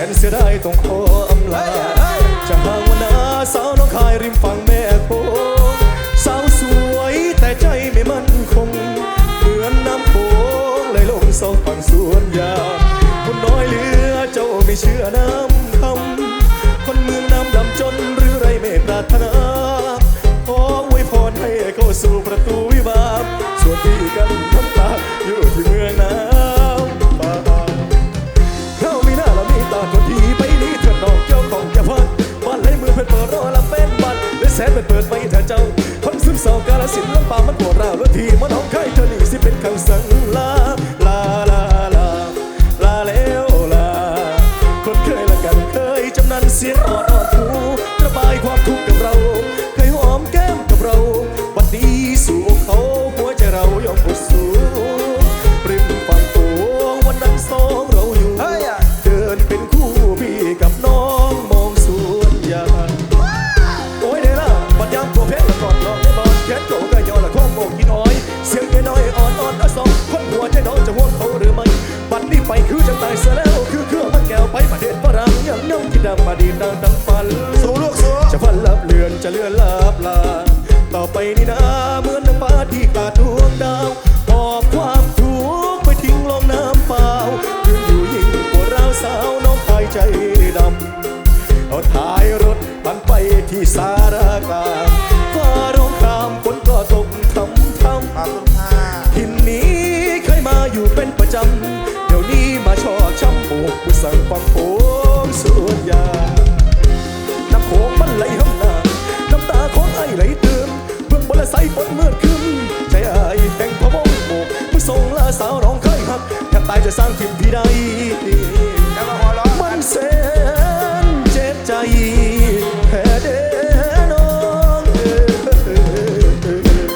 สนเสียดายต้องขออำลา จะห่างวันนาสาวน้องคายริมฝั่งแม่โคงสาวสวยแต่ใจไม่มั่นคง เหมือนน้ำโขงไหลลงสองฝั่งสวนยาคนน้อยเหลือเจ้าไม่เชื่อน้ำคำคนเมืองน้ำดำจนหรือไรไม่ปรารถนาขออวยพรให้เข้าสู่ประตูวิวาห์ส่วนพี่กัน ลสินลำปางมันปวดร้าวแล้วทีมันห้องไข่เธอนี่สิเป็นขังสังลาลาลาลาลาแล้วลา คนเคยละกันเคยจำนันเสียงอ่อนอ่อนหูระบายความทุกข์กับเรา เคยหอมแก้มกับเรา วันนี้สู่เขาหัวใจเรายอมปวด ยังน้องกินดำมาดีดังดังฝัน สู้ลูกสู้จะพันลับเลือนจะเลือนลับลา ต่อไปนี่นะเหมือนนางฟ้าที่ขาดดวงดาวหอบความทุกข์ไปทิ้งลงน้ำเปล่ายืนอยู่ยิ่งปวดร้าวสาวน้องชายใจดำเอาท้ายรถมันไปที่สารกลางฟ้าร้องครามฝนก็ตกทำทำขอบคุณค่ะทินนี้เคยมาอยู่เป็นประจำเดี๋ยวนี้มาชอกช้ำบุกผู้สั่งฟังโผงสวนยาง ไรเติมเบิ่งบ่ละใส่ฝนเมื่อคืน